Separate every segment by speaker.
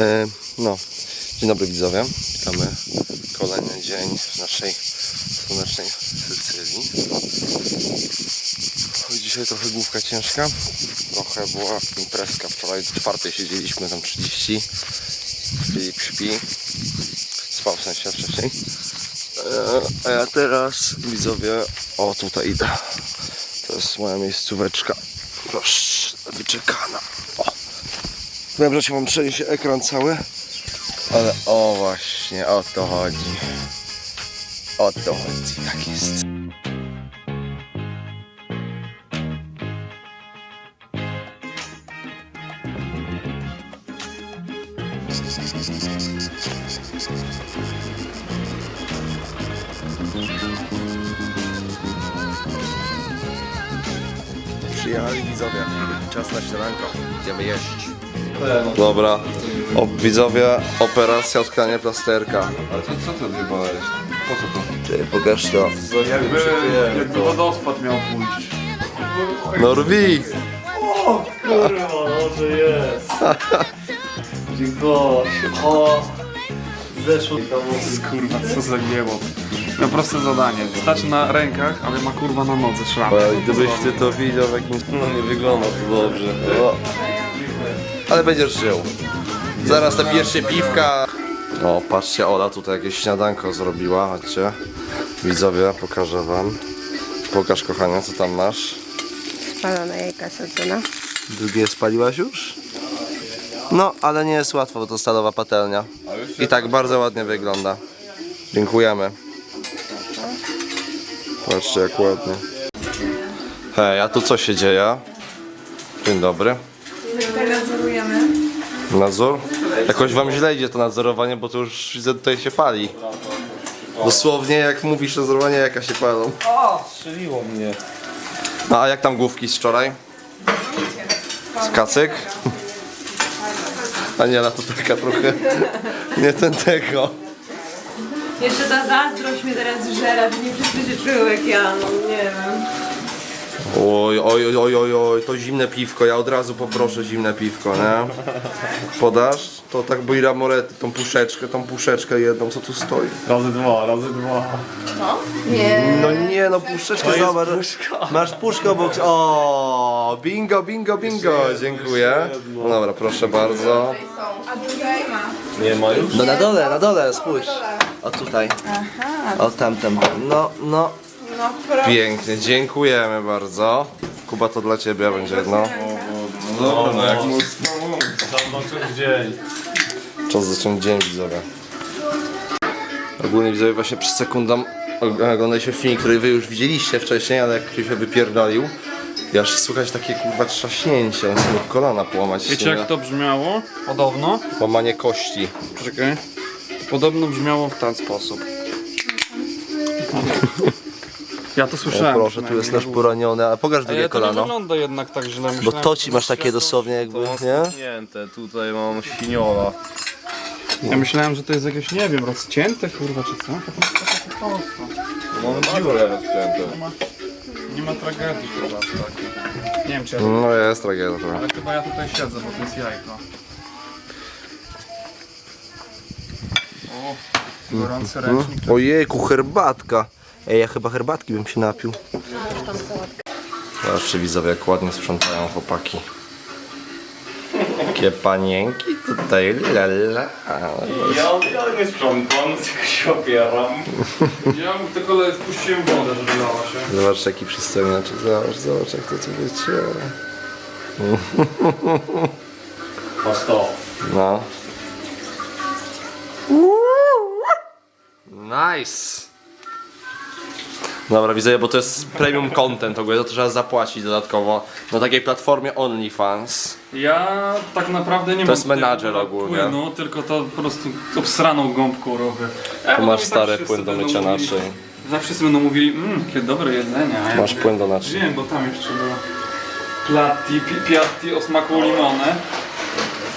Speaker 1: E, no, dzień dobry widzowie. Witamy kolejny dzień naszej słonecznej Sycylii. Dzisiaj trochę główka ciężka. Trochę była imprezka. Wczoraj do czwartej siedzieliśmy tam 30. Filip śpi. Spał w sensie wcześniej. E, A ja teraz widzowie, o tutaj idę. To jest moja miejscóweczka. Proszę, wyczekana. Wiem, że się wam przeniesie ekran cały. Ale o właśnie, o to chodzi. O to chodzi, tak jest. Przyjechali widzowie. Czas na śniadanko. Idziemy jeść. Dobra. O, widzowie, operacja tkania plasterka.
Speaker 2: Ale co, co ty odjebałeś? Po co to?
Speaker 1: Ty, pokaż to.
Speaker 2: Jakby, jakby wodospad miał pójść.
Speaker 1: No rwi!
Speaker 3: Kurwa, no że jest. Dziękuję. O, zeszło mi tam
Speaker 2: Kurwa, co za dzieło. No proste zadanie. Stać na rękach, ale ma kurwa na nodze szram.
Speaker 1: Gdybyś ty to widział w jakimś... No nie wygląda to dobrze. No. Ale będziesz żył. Zaraz te pierwsze piwka. O, patrzcie, Ola tutaj jakieś śniadanko zrobiła, chodźcie. Widzowie, pokażę wam. Pokaż kochania, co tam masz.
Speaker 4: Spalone jajka sadzona.
Speaker 1: Drugie spaliłaś już? No, ale nie jest łatwo, bo to stalowa patelnia. I tak bardzo ładnie wygląda. Dziękujemy. Patrzcie jak ładnie. Hej, a tu co się dzieje? Dzień dobry. Nadzór? Jakoś wam źle idzie to nadzorowanie, bo to już widzę tutaj się pali. Dosłownie jak mówisz nadzorowanie, jaka się palą.
Speaker 3: O, strzeliło mnie.
Speaker 1: No a jak tam główki z wczoraj? Z kacyk? Aniela to taka trochę nie ten tego.
Speaker 4: Jeszcze ta zazdrość mnie teraz żera, że nie wszyscy się czują jak ja, no nie wiem.
Speaker 1: Oj, oj, oj, oj, oj, to zimne piwko, ja od razu poproszę zimne piwko, nie? Podasz? To tak Boira Morety, tą puszeczkę, tą puszeczkę jedną, co tu stoi.
Speaker 3: Razy dwa, razy dwa.
Speaker 4: Nie.
Speaker 1: No nie, no puszeczkę zobacz. Masz puszkę obok. O, bingo, bingo, bingo. Dziękuję. No dobra, proszę bardzo.
Speaker 3: Nie ma już?
Speaker 1: No na dole, na dole, spójrz. O tutaj. O tamtem. No, no. Pięknie, dziękujemy bardzo. Kuba to dla ciebie będzie jedno.
Speaker 2: No dobra, no jak
Speaker 3: dzień.
Speaker 1: Czas zacząć dzień widzowie. Ogólnie widzowie właśnie przez sekundę oglądaliśmy film, który wy już widzieliście wcześniej, ale jak ktoś się wypierdolił, i aż słychać takie kurwa trzaśnięcie, on sobie kolana połamać.
Speaker 2: Wiecie jak to brzmiało? Podobno?
Speaker 1: Łamanie kości.
Speaker 2: Poczekaj. Podobno brzmiało w ten sposób. Ja to
Speaker 1: O,
Speaker 2: słyszałem.
Speaker 1: proszę, tu jest nasz poraniony, a pokaż drugie
Speaker 2: Ale to nie
Speaker 1: kolano.
Speaker 2: wygląda jednak tak źle.
Speaker 1: Bo
Speaker 2: Myślałem,
Speaker 1: to ci masz takie dosłownie jakby, nie?
Speaker 3: Pięte, tutaj mam siniola.
Speaker 2: Ja myślałem, że to jest jakieś, nie wiem, rozcięte kurwa czy co? To jest takie po prostu.
Speaker 3: Mam dziurę rozciętą.
Speaker 2: Nie ma tragedii chyba takiej. Nie wiem czy ja...
Speaker 1: No jest tragedia trochę.
Speaker 2: Ale chyba ja tutaj siedzę, bo to jest jajko. O, gorący ręcznik.
Speaker 1: Ojejku, herbatka. Ej, ja chyba herbatki bym się napił. Zobaczcie widzowie, jak ładnie sprzątają chłopaki. Takie panienki tutaj, lala.
Speaker 3: Ja, ja nie sprzątam, tylko się opieram.
Speaker 2: Ja mu tylko spuściłem wodę, żeby lała się.
Speaker 1: Zobacz jaki przystojniaczek, zobacz, zobacz jak to tu wyciera.
Speaker 3: Masz to.
Speaker 1: No. Nice! Dobra, widzę, bo to jest premium content ogólnie, to trzeba zapłacić dodatkowo na takiej platformie OnlyFans.
Speaker 2: Ja tak naprawdę nie mam
Speaker 1: jest
Speaker 2: tutaj
Speaker 1: menadżer
Speaker 2: płynu,
Speaker 1: ogólnie.
Speaker 2: Płynu, tylko to po prostu obsraną gąbką robię. Ja,
Speaker 1: Tu masz
Speaker 2: tak
Speaker 1: stary płyn do mycia naczyń.
Speaker 2: Zawsze wszyscy będą mówili, mmm, jakie dobre jedzenie. a ja
Speaker 1: Masz
Speaker 2: mówię,
Speaker 1: płyn do naczyń.
Speaker 2: Wiem, bo tam jeszcze było platti, pi, piatti o smaku limone.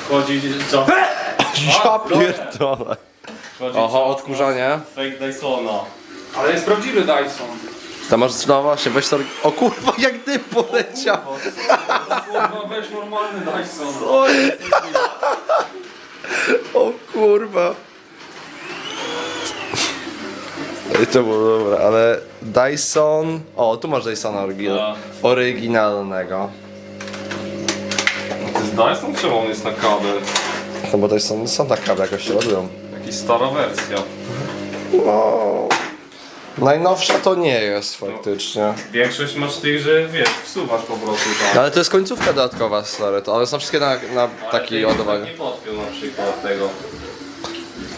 Speaker 3: Wchodzi co?
Speaker 1: Ja pierdolę.
Speaker 3: Wchodzi
Speaker 1: Oho, odkurzanie.
Speaker 3: Fake Dysona.
Speaker 2: Ale jest prawdziwy Dyson.
Speaker 1: Tam masz, no właśnie, weź to... O kurwa, jak dym poleciał!
Speaker 2: Kurwa, weź normalny Dyson.
Speaker 1: O kurwa. I to było dobre, ale Dyson... O, tu masz Dysona orygin...
Speaker 3: A.
Speaker 1: oryginalnego.
Speaker 3: To jest Dyson czy on jest na kabel?
Speaker 1: No bo Dyson są tak kable jakoś się ładują.
Speaker 3: Jakaś stara wersja.
Speaker 1: Wow. Najnowsza to nie jest faktycznie.
Speaker 3: Większość masz tych, że wiesz, wsuwasz po prostu
Speaker 1: No,
Speaker 3: tam.
Speaker 1: ale to jest końcówka dodatkowa, stary. To one są wszystkie na, na
Speaker 3: Ale
Speaker 1: ładowanie.
Speaker 3: Nie podpiął na przykład tego.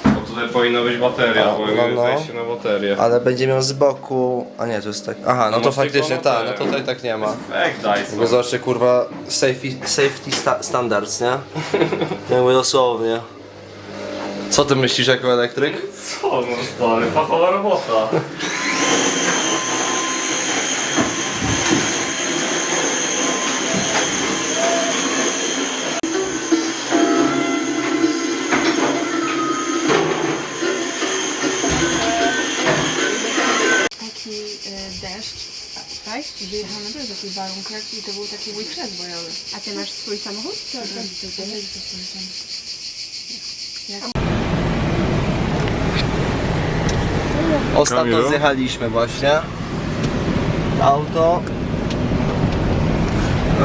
Speaker 3: Bo tutaj powinna być bateria,
Speaker 1: A,
Speaker 3: bo
Speaker 1: no, no.
Speaker 3: wejście na baterię.
Speaker 1: Ale będzie miał z boku... A nie, to jest tak... Aha, no to
Speaker 3: masz
Speaker 1: faktycznie
Speaker 3: tylko
Speaker 1: tak, no tutaj tak nie ma.
Speaker 3: Jak.
Speaker 1: Bo zobaczcie, kurwa, safety, safety sta standards, nie? Jakby dosłownie. Co ty myślisz jako elektryk?
Speaker 3: Co no stary, fachowa robota.
Speaker 5: taki e, deszcz, tak? Wyjechałam naprawdę w takich warunkach i to był taki mój bojowy. A ty masz swój samochód? Tak, tak.
Speaker 1: Ostatnio
Speaker 6: Kamilu?
Speaker 1: zjechaliśmy właśnie. Auto.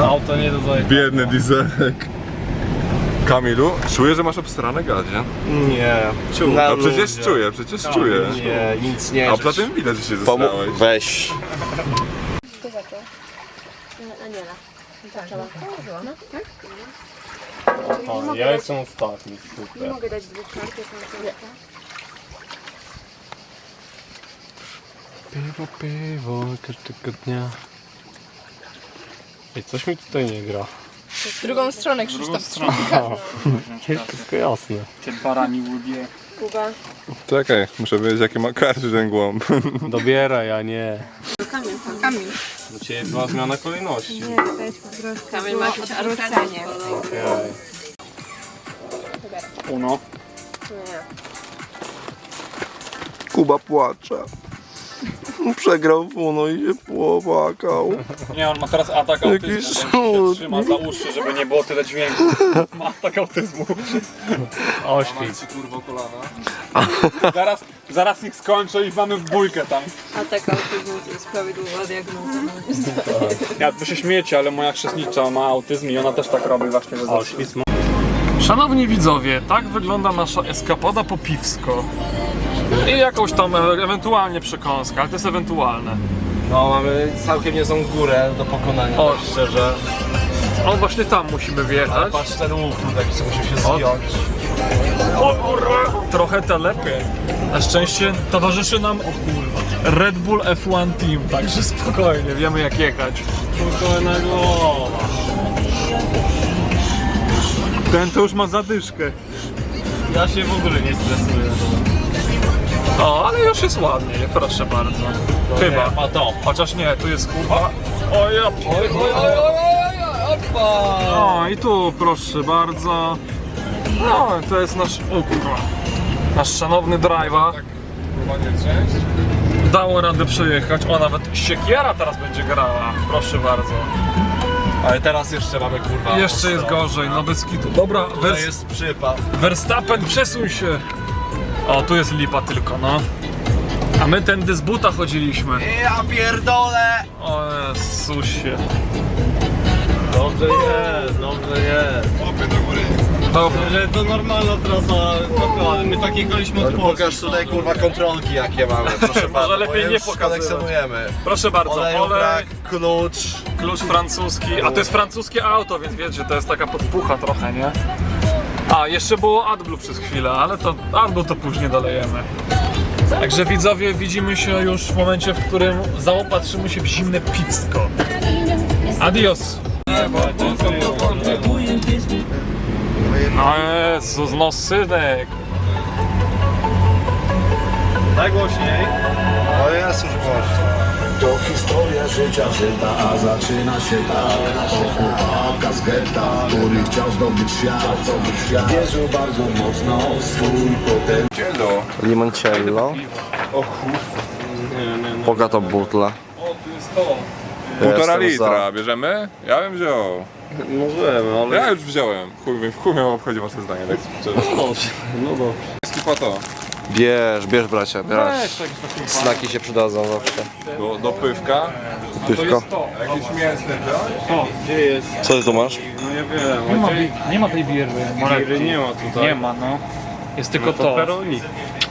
Speaker 3: Auto nie do zajechania.
Speaker 6: Biedny dieselek. Kamilu, czuję, że masz obstrane gadzie.
Speaker 1: Nie.
Speaker 6: No przecież czuję, przecież czuję.
Speaker 1: Nie, nic nie.
Speaker 6: A poza tym widać, że się
Speaker 1: Pomu-
Speaker 6: zesrałeś.
Speaker 1: Weź.
Speaker 5: Kto zaczął? Aniela. Zaczęła? No, tak?
Speaker 3: Ja jestem ostatni, super.
Speaker 5: Mogę dać dwóch kart, jak mam nie.
Speaker 2: Piwo, piwo, każdego dnia. I coś mi tutaj nie gra.
Speaker 5: W drugą stronę Krzysztof.
Speaker 2: Wszystko jasne.
Speaker 5: Kuba.
Speaker 6: Czekaj, muszę wiedzieć jakie ma karty ten głąb.
Speaker 2: Dobieraj, a nie.
Speaker 5: Kamil.
Speaker 3: Do ciebie była zmiana kolejności.
Speaker 5: Nie, to jest po prostu
Speaker 4: Kamil
Speaker 5: było
Speaker 4: ma się
Speaker 5: odwrócenie.
Speaker 2: Uno.
Speaker 5: Nie.
Speaker 1: Kuba płacze. Przegrał w Uno i się płakał.
Speaker 2: Nie, on ma teraz atak
Speaker 1: Jakiś
Speaker 2: autyzmu.
Speaker 1: szut.
Speaker 2: Trzyma za uszy, żeby nie było tyle dźwięku. Ma atak autyzmu. Ośpij. kurwa kolana. Zaraz, zaraz ich skończę i mamy w bójkę tam.
Speaker 4: A taka autyzmu to jest prawidłowa diagnoza.
Speaker 2: Ja wy się śmiecie, ale moja chrzestnicza ma autyzm i ona też tak robi właśnie autyzmu. Szanowni widzowie, tak wygląda nasza eskapada po piwsko. I jakąś tam e- ewentualnie przekąskę, ale to jest ewentualne.
Speaker 1: No, mamy całkiem niezłą górę do pokonania.
Speaker 2: O, szczerze. O, właśnie tam musimy wjechać.
Speaker 1: Patrz ten łuk, taki co musiał się
Speaker 2: O.
Speaker 1: zjąć.
Speaker 2: O kurwa! Trochę te lepiej. Na szczęście towarzyszy nam o kurwa, Red Bull F1 Team, także spokojnie, wiemy jak jechać. Spokojna głowa. Ten to już ma zadyszkę.
Speaker 3: Ja się w ogóle nie stresuję.
Speaker 2: O, ale już jest ładnie, proszę bardzo. Chyba.
Speaker 3: A to.
Speaker 2: Chociaż nie, tu jest Kuba. O ja oj, oj, oj, oj, O, i tu proszę bardzo. No, to jest nasz, o kurwa, nasz szanowny driver. Dało radę przejechać. O, nawet siekiera teraz będzie grała. Proszę bardzo.
Speaker 1: Ale teraz jeszcze mamy kurwa.
Speaker 2: Jeszcze jest gorzej, no bez kitu. Dobra,
Speaker 1: To
Speaker 2: Wers
Speaker 1: jest przypad.
Speaker 2: Verstappen, przesuń się. O, tu jest lipa tylko, no. A my tędy z buta chodziliśmy.
Speaker 1: Ja pierdolę!
Speaker 2: O Jezusie.
Speaker 3: Dobrze jest, dobrze jest.
Speaker 2: Dobra.
Speaker 3: Ale to normalna trasa, naprawdę. My tak jechaliśmy od Polski.
Speaker 1: Pokaż tutaj kurwa kontrolki jakie mamy, proszę bardzo.
Speaker 2: lepiej nie
Speaker 1: już
Speaker 2: pokazywać.
Speaker 1: kolekcjonujemy.
Speaker 2: Proszę bardzo,
Speaker 1: Oleju
Speaker 2: olej,
Speaker 1: brak, klucz.
Speaker 2: klucz francuski. A to jest francuskie auto, więc wiecie, to jest taka podpucha trochę, nie? A, jeszcze było AdBlue przez chwilę, ale to AdBlue to później dolejemy. Także widzowie, widzimy się już w momencie, w którym zaopatrzymy się w zimne piwsko. Adios! No Jezus, no synek!
Speaker 3: Najgłośniej.
Speaker 1: O jest już głośno.
Speaker 7: To historia życia żyta, a zaczyna się tak O chłopaka z getta, który chciał zdobyć świat Wierzył bardzo mocno w swój potencjał
Speaker 1: Limoncello.
Speaker 6: O kurwa.
Speaker 1: Bogato butla.
Speaker 2: O, tu jest to!
Speaker 6: Półtora litra, bierzemy? Ja bym wziął.
Speaker 3: Możemy, ale...
Speaker 6: Ja już wziąłem. Chuj, mnie- chuj mnie obchodzi wasze zdanie, tak szczerze.
Speaker 3: No dobrze.
Speaker 6: Skipa to.
Speaker 1: Bierz, bierz bracia, bierz.
Speaker 2: Tak taki
Speaker 1: Snaki się przydadzą zawsze.
Speaker 6: Do, do pywka.
Speaker 1: Pywko.
Speaker 6: Jakieś mięsne wziąć?
Speaker 2: O, gdzie jest?
Speaker 1: Co ty tu masz?
Speaker 3: No nie wiem,
Speaker 2: Nie ma, tej- nie ma tej
Speaker 3: nie ma tutaj.
Speaker 2: Nie ma, no. Jest tylko
Speaker 3: No
Speaker 2: to.
Speaker 3: to peroni.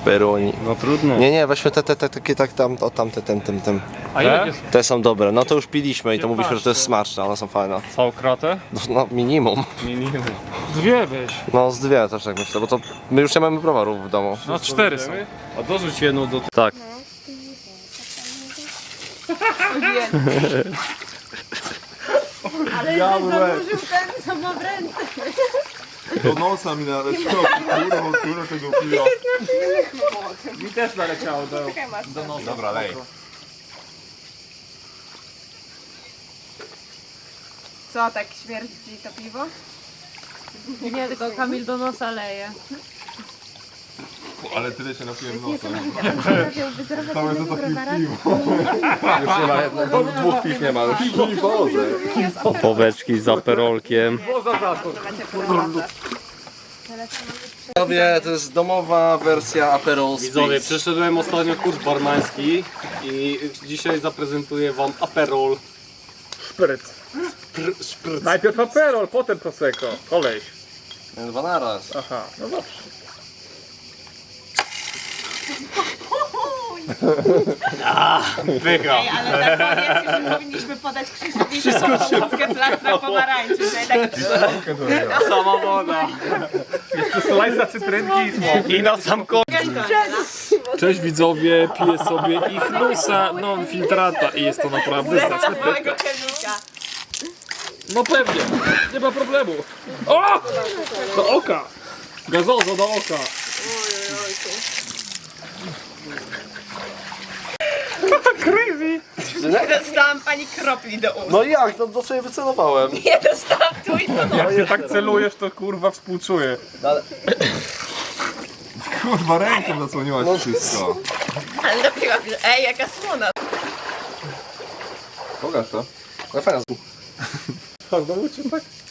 Speaker 1: Peroni.
Speaker 3: No trudno.
Speaker 1: Nie, nie, weźmy te, te, te, takie tak tam, o tamte, tym, tym, tym.
Speaker 2: A ile jest?
Speaker 1: Te są dobre. No to już piliśmy i to mówiliśmy, że to jest smaczne, one są fajne.
Speaker 2: Całą kratę?
Speaker 1: No, no minimum.
Speaker 3: Minimum.
Speaker 2: Dwie weź.
Speaker 1: No z dwie też tak myślę, bo to my już nie mamy browarów w domu.
Speaker 2: No cztery są.
Speaker 3: A dorzuć jedną do...
Speaker 1: Tak.
Speaker 5: Ale ja założył ten, co ma w ręce.
Speaker 6: Do nosa mi naleciał. Kurwa, kurwa tego piwa.
Speaker 2: Mi też naleciało do...
Speaker 6: Dobra, lej.
Speaker 5: Co, tak śmierdzi to piwo?
Speaker 4: Nie, tylko Kamil do nosa leje.
Speaker 6: Ale tyle się napiłem nosem. Całe to takie piwo.
Speaker 1: Już nie ma jednego. Dwóch piw nie ma już.
Speaker 3: Poweczki z aperolkiem.
Speaker 1: Widzowie, to jest domowa wersja Aperol
Speaker 3: Widzowie,
Speaker 1: Spritz.
Speaker 3: przeszedłem ostatnio kurs barmański i dzisiaj zaprezentuję wam aperol.
Speaker 2: Szpryc. Najpierw aperol, potem prosecco. Koleś.
Speaker 1: Dwa naraz.
Speaker 2: Aha, no dobrze.
Speaker 3: Wygrał.
Speaker 5: Ale tak powiedz, że powinniśmy podać Krzysztofowi szybkę plastra pomarańczy, że tak
Speaker 3: Sama woda.
Speaker 2: Slajsa cytrynki i słom.
Speaker 3: I na sam koniec.
Speaker 2: Cześć widzowie, piję sobie ich nusa non filtrata i jest to naprawdę zacna
Speaker 5: małego chemika.
Speaker 2: No pewnie, nie ma problemu. O! Do oka! Gazozo do oka. Crazy!
Speaker 5: Dostałam pani kropli do ust.
Speaker 1: No jak? No to sobie wycelowałem.
Speaker 5: Nie dostałam tu i tu.
Speaker 6: Jak się tak celujesz, to kurwa współczuję. Kurwa, ręką zasłoniłaś wszystko.
Speaker 5: Ale dopiero, ej, jaka słona.
Speaker 6: Pokaż to.
Speaker 1: No fajna.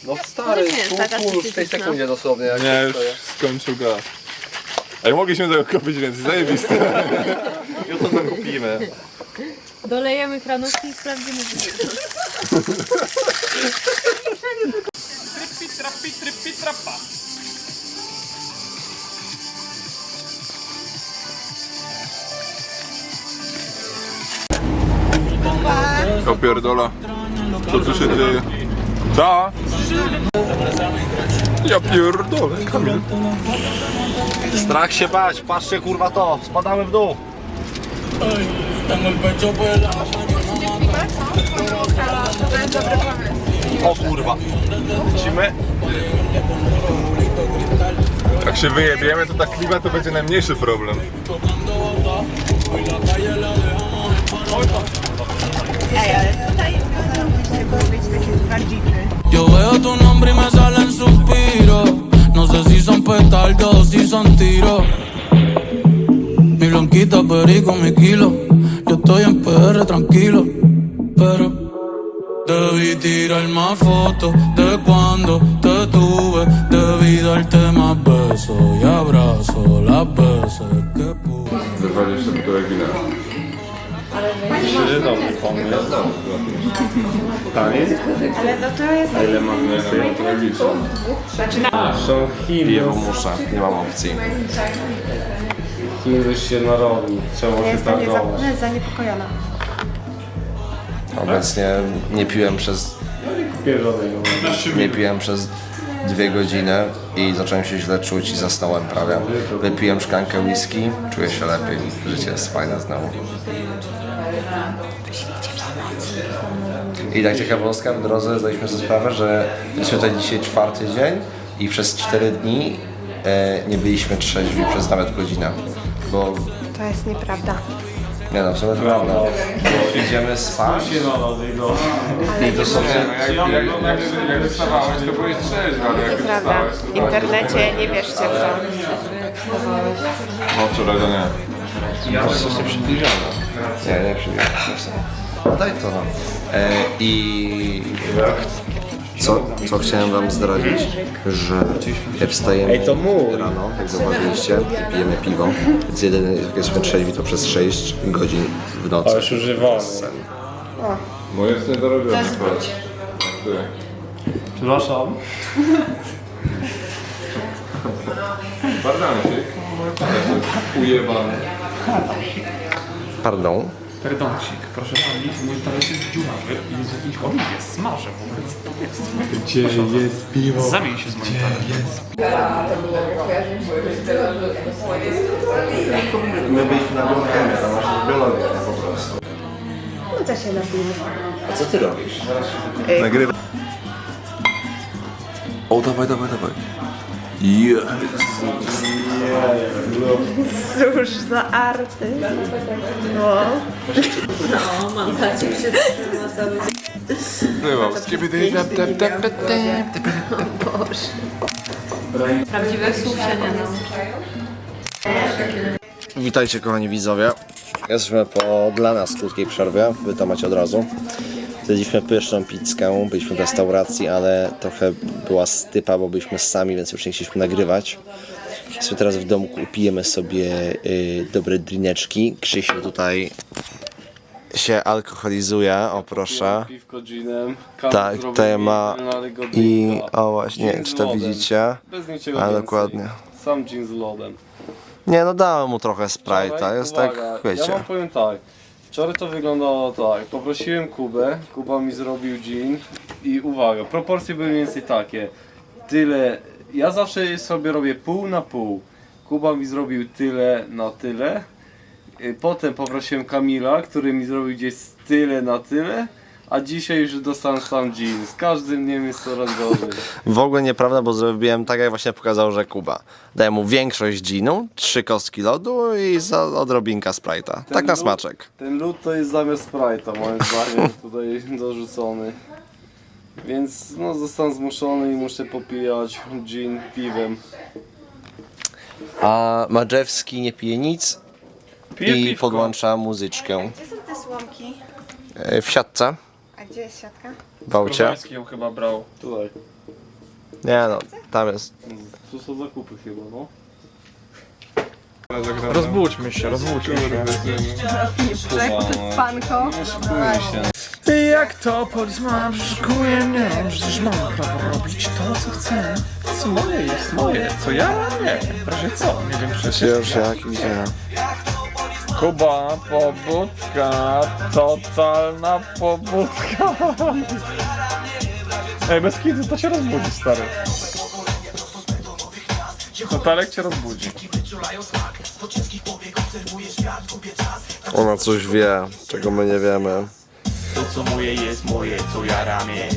Speaker 1: No stary,
Speaker 5: nie
Speaker 1: pół, pół w tej sekundzie dosłownie. Jak
Speaker 6: Nie, już skończył go. Ej, mogliśmy tego kupić więcej, zajebiste.
Speaker 1: Jutro to kupimy.
Speaker 4: Dolejemy kranówki i sprawdzimy wynik.
Speaker 2: Trapi, tripi, trapa.
Speaker 6: Ja pierdola. Co tu się dzieje? Co? Ja pierdolę, Kamil.
Speaker 1: Strach się bać, patrzcie kurwa to, spadamy w dół. O kurwa. Lecimy?
Speaker 6: Jak się wyjebiemy, to ta klima to będzie najmniejszy problem.
Speaker 5: Ej, ale tutaj było być takie twardziny.
Speaker 8: Yo veo tu nombre y me salen suspiros. Sé si son petardos o si son tiros. Mi blanquita perico, mi kilo. Yo estoy en PR tranquilo, pero debí tirar más fotos de cuando te tuve. Debí darte más besos y abrazos las veces que pude.
Speaker 3: Trzy dobry pomysł. Taniej?
Speaker 5: Ale no to jest...
Speaker 3: A ile mamy
Speaker 6: liczę.
Speaker 3: Są Chiny.
Speaker 1: Muszę, nie mam opcji.
Speaker 3: Chiny się narodni. Trzeba się targować.
Speaker 5: zaniepokojona.
Speaker 1: Obecnie nie piłem przez, nie piłem przez dwie godziny i zacząłem się źle czuć i zasnąłem prawie. Wypiłem szklankę whisky, czuję się lepiej, życie jest fajne znowu. I tak ciekawostka, w drodze zdaliśmy sobie sprawę, że jest tutaj dzisiaj czwarty dzień i przez cztery dni e, nie byliśmy trzeźwi przez nawet godzinę. Bo
Speaker 5: To jest nieprawda.
Speaker 1: nie no, w sumie to prawda. Bo idziemy spać i dosłownie
Speaker 6: Jak, wstawałeś, to byłeś trzeźwy, ale jak
Speaker 5: Prawda.
Speaker 6: wstałeś,
Speaker 5: W
Speaker 6: to...
Speaker 5: internecie nie wierzcie w to.
Speaker 6: No wczoraj to nie.
Speaker 1: Po prostu się przybliżamy. Nie, nie. No daj to no. E, I Co, co chciałem wam zdradzić, że jak wstajemy rano, jak zauważyliście, i pijemy piwo, więc jedyny, jak jesteśmy trzeźwi, to przez 6 godzin w nocy.
Speaker 3: już używamy.
Speaker 6: Moje jest niedorobione.
Speaker 9: Przepraszam.
Speaker 6: Bardancik. Ujebany.
Speaker 1: Pardon.
Speaker 9: Perdoncik, proszę pani, mój talerz jest dziurawy i jest w jakiejś oliwie, smażę w ogóle, co to jest? Gdzie jest piwo? Zamień się z moim talerzem.
Speaker 1: My byliśmy na biochemię, tam masz biologię po prostu.
Speaker 5: No to się napijmy.
Speaker 1: A co ty robisz?
Speaker 6: Nagrywa. O, dawaj, dawaj, dawaj. Yeah.
Speaker 4: Cóż za arty. No. No, mam nadzieję, że się trzyma cały.
Speaker 6: Bywał.
Speaker 4: Prawdziwych słów się nie znam.
Speaker 1: Witajcie kochani widzowie. Jesteśmy po dla nas krótkiej przerwie, wy to macie od razu. Zjedliśmy pyszną pizzkę, byliśmy w restauracji, ale trochę była stypa, bo byliśmy sami, więc już nie chcieliśmy nagrywać. Jesteśmy teraz w domku, pijemy sobie y, dobre drineczki. Krzysiu tutaj się alkoholizuje, o proszę.
Speaker 3: Piwko ginem.
Speaker 1: Tak, tutaj ma i o właśnie, czy to widzicie.
Speaker 3: Bez niczego
Speaker 1: A
Speaker 3: więcej.
Speaker 1: dokładnie.
Speaker 3: Sam gin z lodem.
Speaker 1: Nie no dałem mu trochę Sprite'a, jest
Speaker 3: uwaga,
Speaker 1: tak,
Speaker 3: Ja
Speaker 1: wiecie.
Speaker 3: wam powiem tak. Wczoraj to wyglądało tak. Poprosiłem Kubę, Kuba mi zrobił gin i uwaga, proporcje były mniej więcej takie. Tyle, ja zawsze sobie robię pół na pół. Kuba mi zrobił tyle na tyle. Y, Potem poprosiłem Kamila, który mi zrobił gdzieś tyle na tyle. A dzisiaj już dostałem sam gin. Z każdym dniem jest coraz gorzej.
Speaker 1: W ogóle nieprawda, bo zrobiłem tak, jak właśnie pokazał, że Kuba. Daję mu większość ginu, trzy kostki lodu i za odrobinka Sprite'a. Tak na
Speaker 3: lód-
Speaker 1: smaczek.
Speaker 3: Ten lód to jest zamiast Sprite'a moim zdaniem tutaj dorzucony. Więc no zostałem zmuszony i muszę popijać gin piwem.
Speaker 1: A Madrzewski nie pije nic
Speaker 2: Piję
Speaker 1: i
Speaker 2: piwko.
Speaker 1: podłącza muzyczkę.
Speaker 5: Gdzie są te słomki?
Speaker 1: E, W siatce,
Speaker 5: A gdzie jest siatka?
Speaker 1: w aucie.
Speaker 2: Krobański ją chyba brał.
Speaker 3: Tutaj.
Speaker 1: Nie no, tam jest.
Speaker 3: Tu są zakupy chyba, no.
Speaker 2: Rozbudźmy się, rozbudźmy się.
Speaker 5: Spanko.
Speaker 2: Jak to policeman przeszukuje mnie? Przecież mam prawo robić to, co chcę. Co moje jest moje, co ja? Nie, w razie co? Nie wiem przecież.
Speaker 1: Już jak widziałem.
Speaker 2: Kuba, pobudka, totalna pobudka. Ej, bez kitu to cię rozbudzi, stary. Totalek cię rozbudzi.
Speaker 1: Ona coś wie, czego my nie wiemy.
Speaker 10: To co moje jest moje, co ja ramię